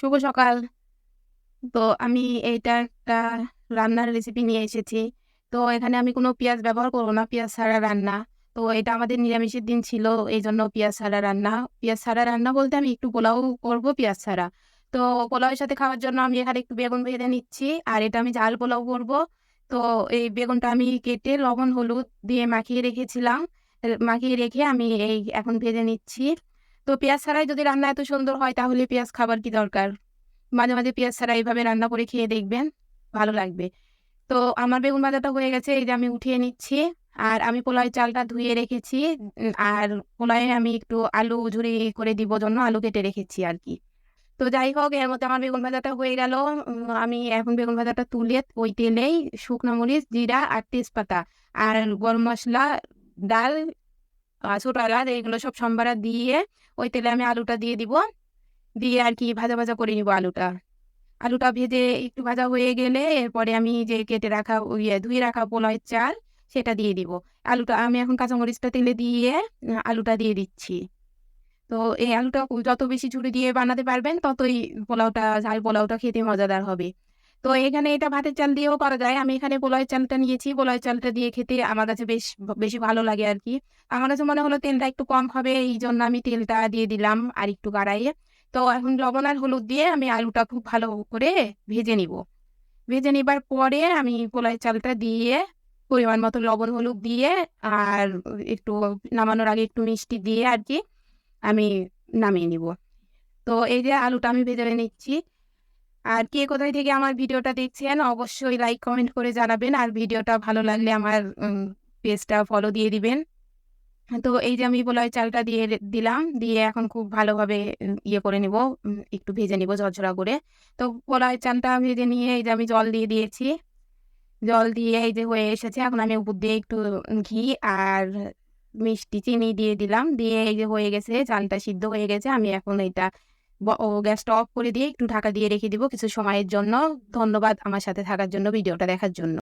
শুভ সকাল। তো আমি এইটা একটা রান্নার রেসিপি নিয়ে এসেছি। তো এখানে আমি কোনো পেঁয়াজ ব্যবহার করব না, পেঁয়াজ ছাড়া রান্না। তো এটা আমাদের নিরামিষের দিন ছিল এই জন্য পেঁয়াজ ছাড়া রান্না। পেঁয়াজ ছাড়া রান্না বলতে আমি একটু পোলাও করব, পেঁয়াজ ছাড়া। তো পোলাওয়ের সাথে খাওয়ার জন্য আমি এখানে একটু বেগুন ভেজে নিচ্ছি, আর এটা আমি ঝাল পোলাও করব। তো এই বেগুনটা আমি কেটে লবণ, হলুদ দিয়ে মাখিয়ে রেখেছিলাম। মাখিয়ে রেখে আমি এই এখন ভেজে নিচ্ছি। তো পেঁয়াজ ছাড়াই যদি রান্না এত সুন্দর হয়, তাহলে পেঁয়াজ খাবার কি দরকার? মাঝে মাঝে পেঁয়াজ ছাড়া এইভাবে রান্না করে খেয়ে দেখবেন, ভালো লাগবে। তো আমার বেগুন ভাজাটা হয়ে গেছে, এই যে আমি উঠিয়ে নিচ্ছি, আর আমি পোলাওয়ের চালটা ধুয়ে রেখেছি, আর পোলাওয়ে আমি একটু আলু ঝুরি করে দিব জন্য, আলু কেটে রেখেছি আর কি। তো যাই হোক, এর মধ্যে আমার বেগুন ভাজাটা হয়ে গেল। আমি এখন বেগুন ভাজাটা তুলে ওই তেলেই শুকনো মরিচ, জিরা আর তেজপাতা, আর গরম মশলা, ডাল ছোট এলাচ এগুলো সব সম্বারা দিয়ে ওই তেলে আমি আলুটা দিয়ে দিব। দিয়ে আর কি ভাজা ভাজা করে নিব আলুটা। আলুটা ভেজে একটু ভাজা হয়ে গেলে এরপরে আমি যে কেটে রাখা ইয়ে ধুয়ে রাখা পোলাওয়ের চাল সেটা দিয়ে দিব। আলুটা আমি এখন কাঁচামরিচটা তেলে দিয়ে আলুটা দিয়ে দিচ্ছি। তো এই আলুটা যত বেশি ঝুড়ি দিয়ে বানাতে পারবেন ততই পোলাওটা, ঝাল পোলাওটা খেতে মজাদার হবে। তো এখানে এটা ভাতের চাল দিয়েও করা যায়। আমি এখানে পোলাওয়ের চালটা নিয়েছি। পোলাওয়ের চালটা দিয়ে খেতে আমার কাছে বেশ, বেশি ভালো লাগে আর কি। আমার কাছে মনে হলো তেলটা একটু কম হবে এই জন্য আমি তেলটা দিয়ে দিলাম আর একটু কড়াইয়ে। তো এখন লবণ আর হলুদ দিয়ে আমি আলুটা খুব ভালো করে ভেজে নিব। ভেজে নেবার পরে আমি পোলাওয়ের চালটা দিয়ে পরিমাণ মতো লবণ, হলুদ দিয়ে আর একটু নামানোর আগে একটু মিষ্টি দিয়ে আর কি আমি নামিয়ে নিব। তো এই যে আলুটা আমি ভেজে নিচ্ছি। আর কে কোথায় থেকে আমার ভিডিওটা দেখছেন, অবশ্যই লাইক কমেন্ট করে জানাবেন। আর ভিডিওটা ভালো লাগলে আমার পেজটা ফলো দিয়ে দিবেন। তো এই যে আমি পোলাওয়ের চালটা দিয়ে দিলাম, দিয়ে এখন খুব ভালোভাবে ইয়ে করে নিব একটু ভেজে নিব ঝরঝরা করে। তো পোলাওয়ের চালটা ভেজে নিয়ে এই যে আমি জল দিয়ে দিয়েছি। জল দিয়ে এই যে হয়ে এসেছে, এখন আমি উপর দিয়ে একটু ঘি আর মিষ্টি চিনি দিয়ে দিলাম। দিয়ে এই যে হয়ে গেছে, চালটা সিদ্ধ হয়ে গেছে, আমি এখন এটা গ্যাসটা অফ করে দিয়ে একটু ঢাকা দিয়ে রেখে দিব কিছু সময়ের জন্য। ধন্যবাদ আমার সাথে থাকার জন্য, ভিডিওটা দেখার জন্য।